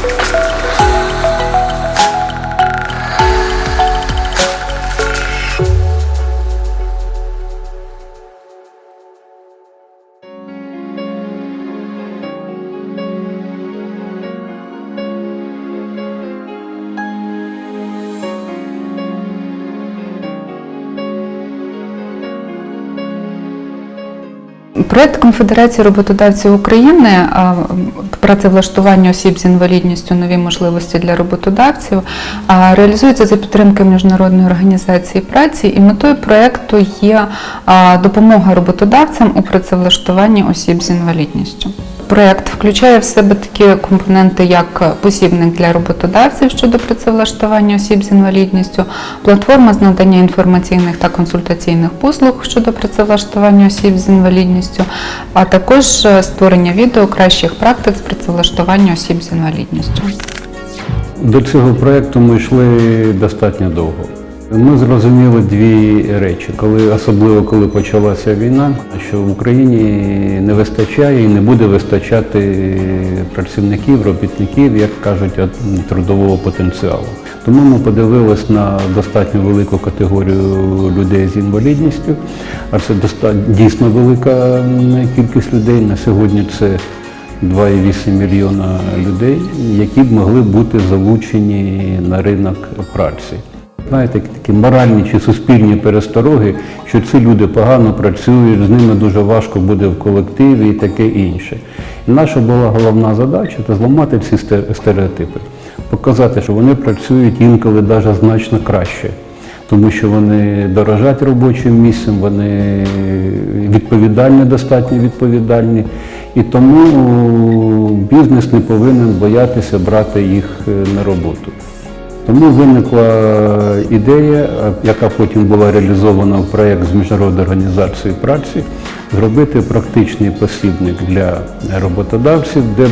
Thank you. Проект Конфедерації роботодавців України працевлаштування осіб з інвалідністю нові можливості для роботодавців реалізується за підтримки міжнародної організації праці, і метою проекту є допомога роботодавцям у працевлаштуванні осіб з інвалідністю. Проект включає в себе такі компоненти, як посібник для роботодавців щодо працевлаштування осіб з інвалідністю, платформа з надання інформаційних та консультаційних послуг щодо працевлаштування осіб з інвалідністю, а також е, створення відео кращих практик з працевлаштування осіб з інвалідністю. До цього проєкту ми йшли достатньо довго. Ми зрозуміли дві речі, коли особливо коли почалася війна, що в Україні не вистачає і не буде вистачати працівників, робітників, як кажуть, трудового потенціалу. Тому ми подивились на достатньо велику категорію людей з інвалідністю, а це дійсно велика кількість людей. На сьогодні це 2,8 мільйона людей, які б могли бути залучені на ринок праці. Знаєте, такі моральні чи суспільні перестороги, що ці люди погано працюють, з ними дуже важко буде в колективі і таке інше. І наша була головна задача це зламати ці стереотипи, показати, що вони працюють інколи навіть значно краще, тому що вони дорожать робочим місцем, вони відповідальні, достатньо відповідальні. І тому бізнес не повинен боятися брати їх е, на роботу. Тому виникла ідея, е, яка потім була реалізована в проєкт з Міжнародної організації праці, зробити практичний посібник для роботодавців, де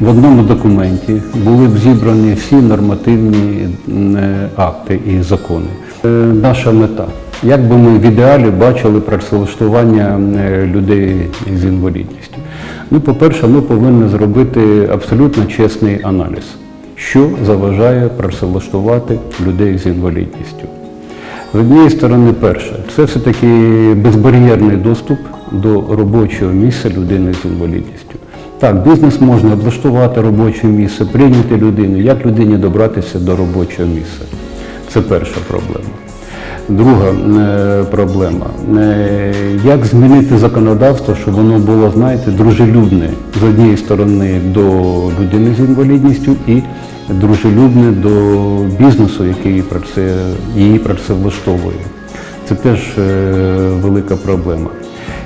в одному документі були б зібрані всі нормативні е, акти і закони. Е, Наша мета. Як би ми в ідеалі бачили працевлаштування людей з інвалідністю? Ну, по-перше, ми повинні зробити абсолютно чесний аналіз що заважає працевлаштувати людей з інвалідністю. З однієї сторони, перше, це все-таки безбар'єрний доступ до робочого місця людини з інвалідністю. Так, бізнес можна облаштувати робоче місце, прийняти людину, як людині добратися до робочого місця. Це перша проблема. Друга е, проблема. Е, Як змінити законодавство, щоб воно було, знаєте, дружелюбне з однієї сторони до людини з інвалідністю і дружелюбне до бізнесу, який праце, її працевлаштовує. Це теж е, велика проблема.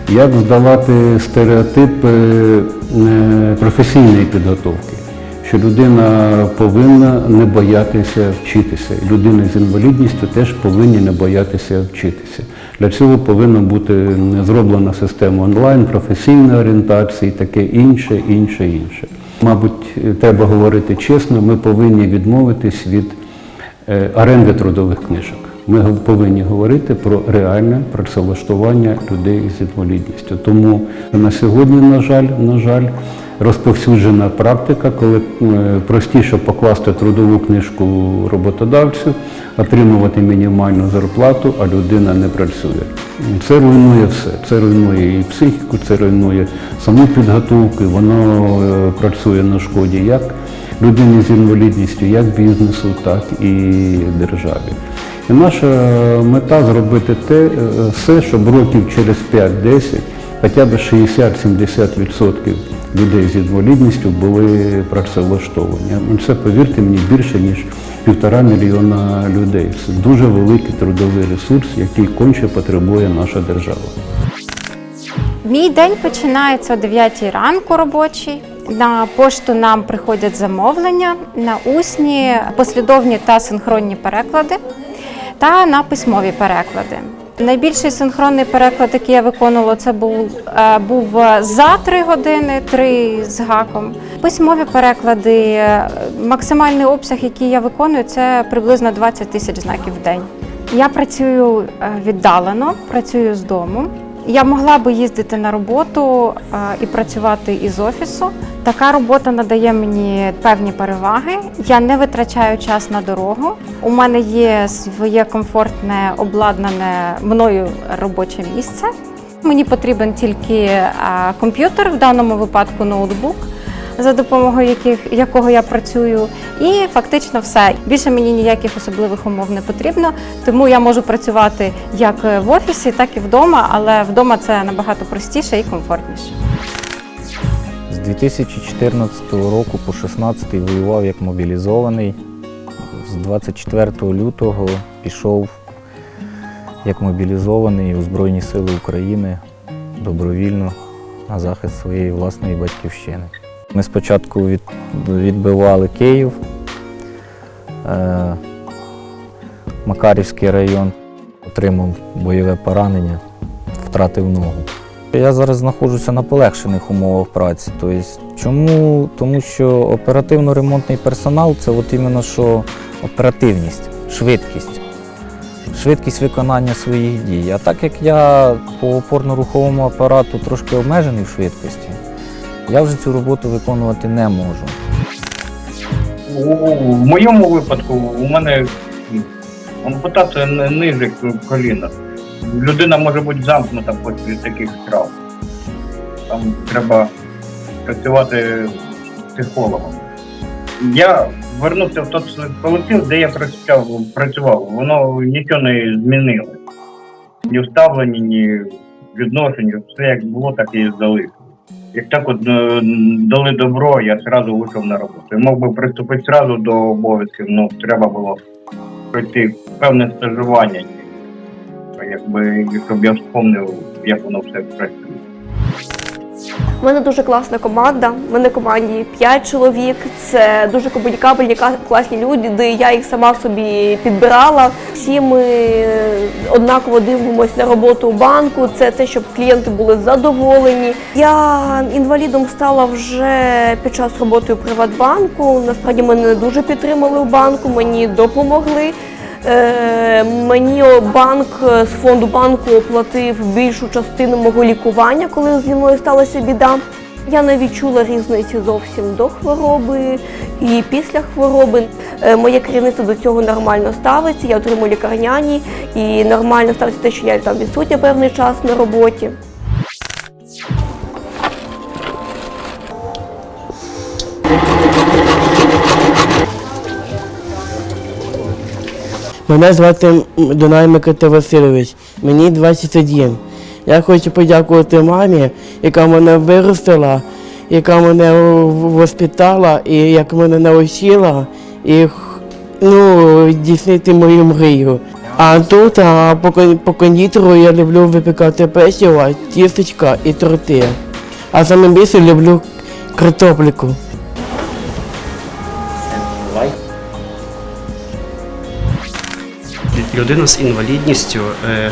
Як здолати стереотип е, е, професійної підготовки? що людина повинна не боятися вчитися. Людина з інвалідністю теж повинні не боятися вчитися. Для цього повинна бути зроблена система онлайн, професійної орієнтації, таке інше, інше, інше. Мабуть, треба говорити чесно, ми повинні відмовитись від е, оренди трудових книжок. Ми повинні говорити про реальне працевлаштування людей з інвалідністю. Тому на сьогодні, на жаль, на жаль, розповсюджена практика, коли е, простіше покласти трудову книжку роботодавцю, отримувати мінімальну зарплату, а людина не працює. Це руйнує все. Це руйнує і психіку, це руйнує саму підготовку, воно е, працює на шкоді як людині з інвалідністю, як бізнесу, так і державі. І наша мета зробити те, е, все, щоб років через 5-10 хоча б 60-70% людей з інвалідністю були працевлаштовані. Ну, Це, повірте мені, більше, ніж півтора мільйона людей. Це дуже великий трудовий ресурс, який конче потребує наша держава. Мій день починається о 9 ранку робочий. На пошту нам приходять замовлення на усні, послідовні та синхронні переклади та на письмові переклади. Найбільший синхронний переклад, який я виконувала, це був, е, був за 3 години, 3 з гаком. Письмові переклади, е, максимальний обсяг, який я виконую, це приблизно 20 тисяч знаків в день. Я працюю е, віддалено, працюю з дому. Я могла би їздити на роботу е, і працювати із офісу. Така робота надає мені певні переваги. Я не витрачаю час на дорогу. У мене є своє комфортне обладнане мною робоче місце. Мені потрібен тільки комп'ютер, в даному випадку ноутбук, за допомогою яких, якого я працюю, і фактично все. Більше мені ніяких особливих умов не потрібно, тому я можу працювати як в офісі, так і вдома, але вдома це набагато простіше і комфортніше. З 2014 року по 16 воював як мобілізований. З 24 лютого пішов як мобілізований у Збройні Сили України добровільно на захист своєї власної батьківщини. Ми спочатку від, відбивали Київ, е, Макарівський район, отримав бойове поранення, втратив ногу. Я зараз знаходжуся на полегшених умовах праці. Тобто, чому? Тому що оперативно-ремонтний персонал це от іменно що оперативність, швидкість, швидкість виконання своїх дій. А так як я по опорно-руховому апарату трошки обмежений в швидкості, я вже цю роботу виконувати не можу. У, моєму випадку у мене ампутація ни- ниже коліна. Людина може бути замкнута після таких травм. Там треба працювати психологом. Я вернувся в той колектив, де я працював, працював. Воно нічого не змінило. Ні вставлені, ні відношення, все як було, так і залишилось. Як так от е, дали добро, я одразу вийшов на роботу. Я мог би приступити одразу до обов'язків, ну треба було пройти певне стажування, якби щоб я вспомнив, як воно все працює. У мене дуже класна команда. У мене команді 5 чоловік. Це дуже комунікабельні, ка- класні люди, я їх сама собі підбирала. Всі ми однаково дивимося на роботу у банку. Це те, щоб клієнти були задоволені. Я інвалідом стала вже під час роботи у Приватбанку. Насправді мене дуже підтримали у банку, мені допомогли. Е, мені банк е, з фонду банку оплатив більшу частину мого лікування, коли зі мною сталася біда. Я не відчула різниці зовсім до хвороби і після хвороби. Е, Моє керівництво до цього нормально ставиться. Я отримую лікарняні і нормально ставиться те, що я там відсутня певний час на роботі. Мене звати Дунай Микита Васильович, мені 21. Я хочу подякувати мамі, яка мене виростила, яка мене воспитала і як мене навчила і ну, здійснити мою мрію. А тут а, по, по кондитеру я люблю випікати печиво, тістечка і торти. А саме більше люблю картопліку. Людина з інвалідністю, е, е,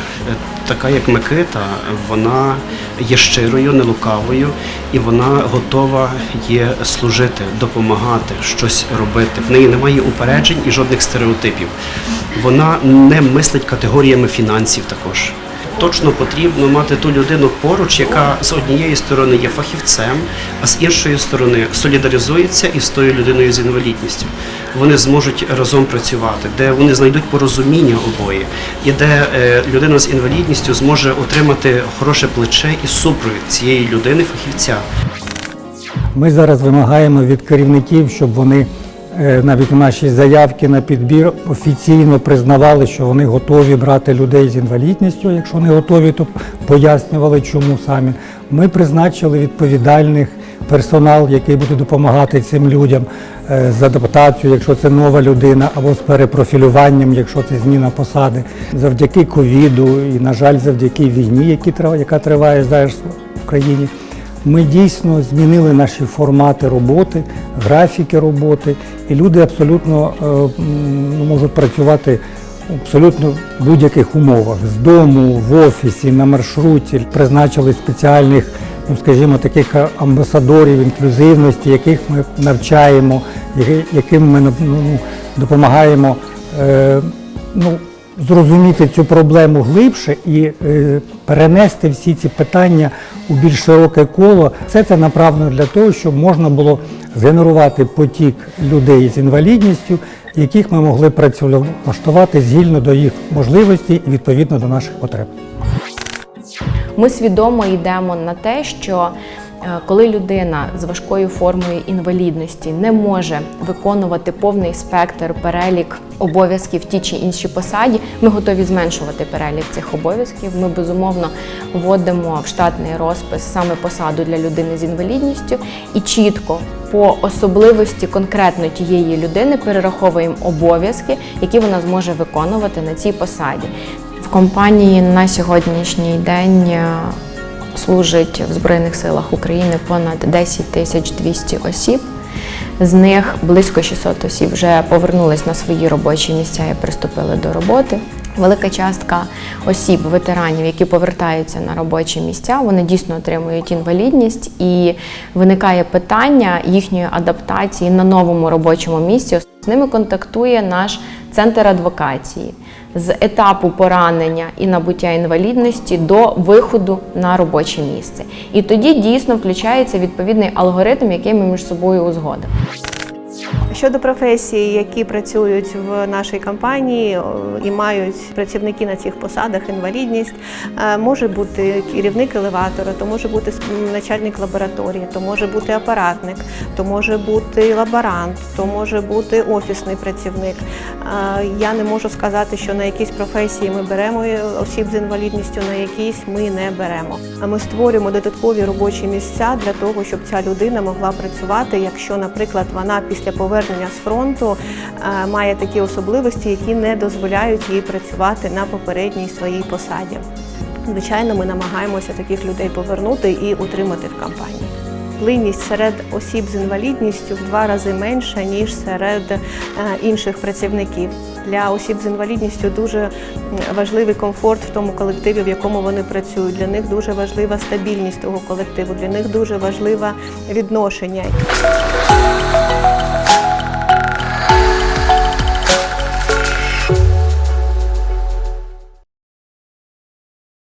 така як Микита, вона є щирою, нелукавою, і вона готова є служити, допомагати, щось робити. В неї немає упереджень і жодних стереотипів. Вона не мислить категоріями фінансів також. Точно потрібно мати ту людину поруч, яка з однієї сторони є фахівцем, а з іншої сторони солідаризується із тою людиною з інвалідністю. Вони зможуть разом працювати, де вони знайдуть порозуміння обоє, і де е, людина з інвалідністю зможе отримати хороше плече і супровід цієї людини, фахівця. Ми зараз вимагаємо від керівників, щоб вони навіть у нашій заявці на підбір офіційно признавали, що вони готові брати людей з інвалідністю. Якщо не готові, то пояснювали, чому самі. Ми призначили відповідальних персонал, який буде допомагати цим людям е, з адаптацією, якщо це нова людина, або з перепрофілюванням, якщо це зміна посади. Завдяки ковіду і, на жаль, завдяки війні, яка триває зараз в країні. Ми дійсно змінили наші формати роботи, графіки роботи, і люди абсолютно е, можуть працювати абсолютно в будь-яких умовах з дому, в офісі, на маршруті. Призначили спеціальних, ну скажімо, таких амбасадорів інклюзивності, яких ми навчаємо, яким ми ну, допомагаємо. Е, ну, зрозуміти цю проблему глибше і е, перенести всі ці питання у більш широке коло. Все це направлено для того, щоб можна було згенерувати потік людей з інвалідністю, яких ми могли працевлаштувати згідно до їх можливостей і відповідно до наших потреб. Ми свідомо йдемо на те, що коли людина з важкою формою інвалідності не може виконувати повний спектр перелік обов'язків в тій чи іншій посаді, ми готові зменшувати перелік цих обов'язків. Ми безумовно вводимо в штатний розпис саме посаду для людини з інвалідністю і чітко по особливості конкретно тієї людини перераховуємо обов'язки, які вона зможе виконувати на цій посаді. В компанії на сьогоднішній день е, служить в Збройних силах України понад 10 тисяч 200 осіб. З них близько 600 осіб вже повернулись на свої робочі місця і приступили до роботи. Велика частка осіб, ветеранів, які повертаються на робочі місця, вони дійсно отримують інвалідність, і виникає питання їхньої адаптації на новому робочому місці. З ними контактує наш центр адвокації з етапу поранення і набуття інвалідності до виходу на робоче місце. І тоді дійсно включається відповідний алгоритм, який ми між собою узгодимо. Щодо професій, які працюють в нашій компанії і мають працівники на цих посадах інвалідність, е, може бути керівник елеватора, то може бути начальник лабораторії, то може бути апаратник, то може бути лаборант, то може бути офісний працівник. Е, Я не можу сказати, що на якісь професії ми беремо е, осіб з інвалідністю, на якісь ми не беремо. А ми створюємо додаткові робочі місця для того, щоб ця людина могла працювати, якщо, наприклад, вона після повернення з фронту е, має такі особливості, які не дозволяють їй працювати на попередній своїй посаді. Звичайно, ми намагаємося таких людей повернути і утримати в компанії. Плинність серед осіб з інвалідністю в два рази менша ніж серед е, інших працівників. Для осіб з інвалідністю дуже важливий комфорт в тому колективі, в якому вони працюють. Для них дуже важлива стабільність того колективу, для них дуже важливе відношення.